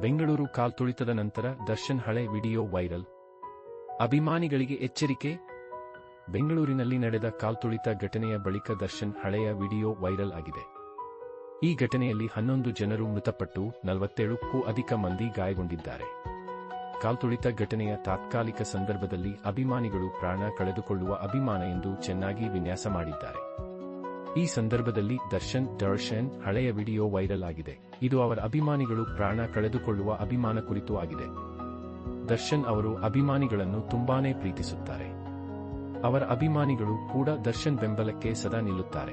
ಬೆಂಗಳೂರು ಕಾಲ್ತುಳಿತದ ನಂತರ ದರ್ಶನ್ ಹಳೆ video viral. ಅಭಿಮಾನಿಗಳಿಗೆ ಎಚ್ಚರಿಕೆ? ಬೆಂಗಳೂರಿನಲ್ಲಿ ನಡೆದ ಕಾಲ್ತುಳಿತ ಘಟನೆಯ ಬಳಿಕ ದರ್ಶನ್ ಹಳೆಯ ವಿಡಿಯೋ ವೈರಲ್ ಆಗಿದೆ. ಈ ಘಟನೆಯಲ್ಲಿ ಹನ್ನೊಂದು ಜನರು ಮೃತಪಟ್ಟು ನಲವತ್ತೇಳಕ್ಕೂ ಅಧಿಕ ಮಂದಿ ಗಾಯಗೊಂಡಿದ್ದಾರೆ. ಕಾಲ್ತುಳಿತ ಘಟನೆಯ ತಾತ್ಕಾಲಿಕ ಸಂದರ್ಭದಲ್ಲಿ ಅಭಿಮಾನಿಗಳು ಪ್ರಾಣ ಕಳೆದುಕೊಳ್ಳುವ ಅಭಿಮಾನ ಎಂದು ಚೆನ್ನಾಗಿ ವಿನ್ಯಾಸ ಮಾಡಿದ್ದಾರೆ. ಈ ಸಂದರ್ಭದಲ್ಲಿ ದರ್ಶನ್ ದರ್ಶನ್ ಹಳೆಯ ವಿಡಿಯೋ ವೈರಲ್ ಆಗಿದೆ. ಇದು ಅವರ ಅಭಿಮಾನಿಗಳು ಪ್ರಾಣ ಕಳೆದುಕೊಳ್ಳುವ ಅಭಿಮಾನ ಕುರಿತು ಆಗಿದೆ. ದರ್ಶನ್ ಅವರು ಅಭಿಮಾನಿಗಳನ್ನು ತುಂಬಾನೇ ಪ್ರೀತಿಸುತ್ತಾರೆ. ಅವರ ಅಭಿಮಾನಿಗಳು ಕೂಡ ದರ್ಶನ್ ಬೆಂಬಲಕ್ಕೆ ಸದಾ ನಿಲ್ಲುತ್ತಾರೆ.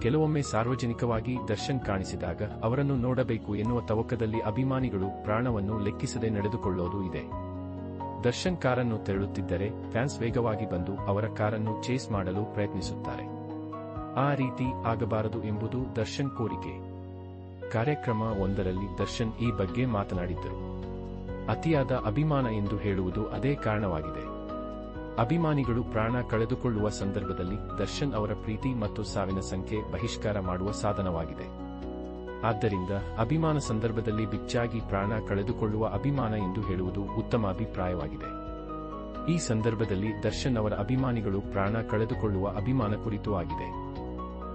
ಕೆಲವೊಮ್ಮೆ ಸಾರ್ವಜನಿಕವಾಗಿ ದರ್ಶನ್ ಕಾಣಿಸಿದಾಗ ಅವರನ್ನು ನೋಡಬೇಕು ಎನ್ನುವ ತವಕದಲ್ಲಿ ಅಭಿಮಾನಿಗಳು ಪ್ರಾಣವನ್ನು ಲೆಕ್ಕಿಸದೆ ನಡೆದುಕೊಳ್ಳೋದು ಇದೆ. ದರ್ಶನ್ ಕಾರನ್ನು ತೆರಳುತ್ತಿದ್ದರೆ ಫ್ಯಾನ್ಸ್ ವೇಗವಾಗಿ ಬಂದು ಅವರ ಕಾರನ್ನು ಚೇಸ್ ಮಾಡಲು ಪ್ರಯತ್ನಿಸುತ್ತಾರೆ. ಆ ರೀತಿ ಆಗಬಾರದು ಎಂಬುದು ದರ್ಶನ್ ಕೋರಿಕೆ. ಕಾರ್ಯಕ್ರಮ ಒಂದರಲ್ಲಿ ದರ್ಶನ್ ಈ ಬಗ್ಗೆ ಮಾತನಾಡಿದ್ದರು. ಅತಿಯಾದ ಅಭಿಮಾನ ಎಂದು ಹೇಳುವುದು ಅದೇ ಕಾರಣವಾಗಿದೆ. ಅಭಿಮಾನಿಗಳು ಪ್ರಾಣ ಕಳೆದುಕೊಳ್ಳುವ ಸಂದರ್ಭದಲ್ಲಿ ದರ್ಶನ್ ಅವರ ಪ್ರೀತಿ ಮತ್ತು ಸಾವಿನ ಸಂಖ್ಯೆ ಬಹಿಷ್ಕಾರ ಮಾಡುವ ಸಾಧನವಾಗಿದೆ. ಆದ್ದರಿಂದ ಅಭಿಮಾನ ಸಂದರ್ಭದಲ್ಲಿ ಬಿಚ್ಚಾಗಿ ಪ್ರಾಣ ಕಳೆದುಕೊಳ್ಳುವ ಅಭಿಮಾನ ಎಂದು ಹೇಳುವುದು ಉತ್ತಮ ಅಭಿಪ್ರಾಯವಾಗಿದೆ. ಈ ಸಂದರ್ಭದಲ್ಲಿ ದರ್ಶನ್ ಅವರ ಅಭಿಮಾನಿಗಳು ಪ್ರಾಣ ಕಳೆದುಕೊಳ್ಳುವ ಅಭಿಮಾನ ಕುರಿತು ಆಗಿದೆ.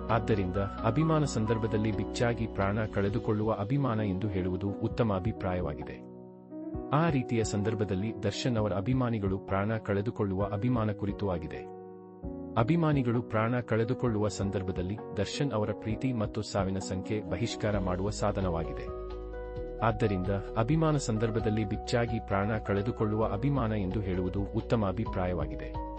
ಆದ್ದರಿಂದ ಅಭಿಮಾನ ಸಂದರ್ಭದಲ್ಲಿ ಬಿಚ್ಚಾಗಿ ಪ್ರಾಣ ಕಳೆದುಕೊಳ್ಳುವ ಅಭಿಮಾನ ಎಂದು ಹೇಳುವುದು ಉತ್ತಮ ಅಭಿಪ್ರಾಯವಾಗಿದೆ. ಆ ರೀತಿಯ ಸಂದರ್ಭದಲ್ಲಿ ದರ್ಶನ್ ಅವರ ಅಭಿಮಾನಿಗಳು ಪ್ರಾಣ ಕಳೆದುಕೊಳ್ಳುವ ಅಭಿಮಾನ ಕುರಿತು ಆಗಿದೆ. ಅಭಿಮಾನಿಗಳು ಪ್ರಾಣ ಕಳೆದುಕೊಳ್ಳುವ ಸಂದರ್ಭದಲ್ಲಿ ದರ್ಶನ್ ಅವರ ಪ್ರೀತಿ ಮತ್ತು ಸಾವಿನ ಸಂಖ್ಯೆ ಬಹಿಷ್ಕಾರ ಮಾಡುವ ಸಾಧನವಾಗಿದೆ. ಆದ್ದರಿಂದ ಅಭಿಮಾನ ಸಂದರ್ಭದಲ್ಲಿ ಬಿಚ್ಚಾಗಿ ಪ್ರಾಣ ಕಳೆದುಕೊಳ್ಳುವ ಅಭಿಮಾನ ಎಂದು ಹೇಳುವುದು ಉತ್ತಮ ಅಭಿಪ್ರಾಯವಾಗಿದೆ.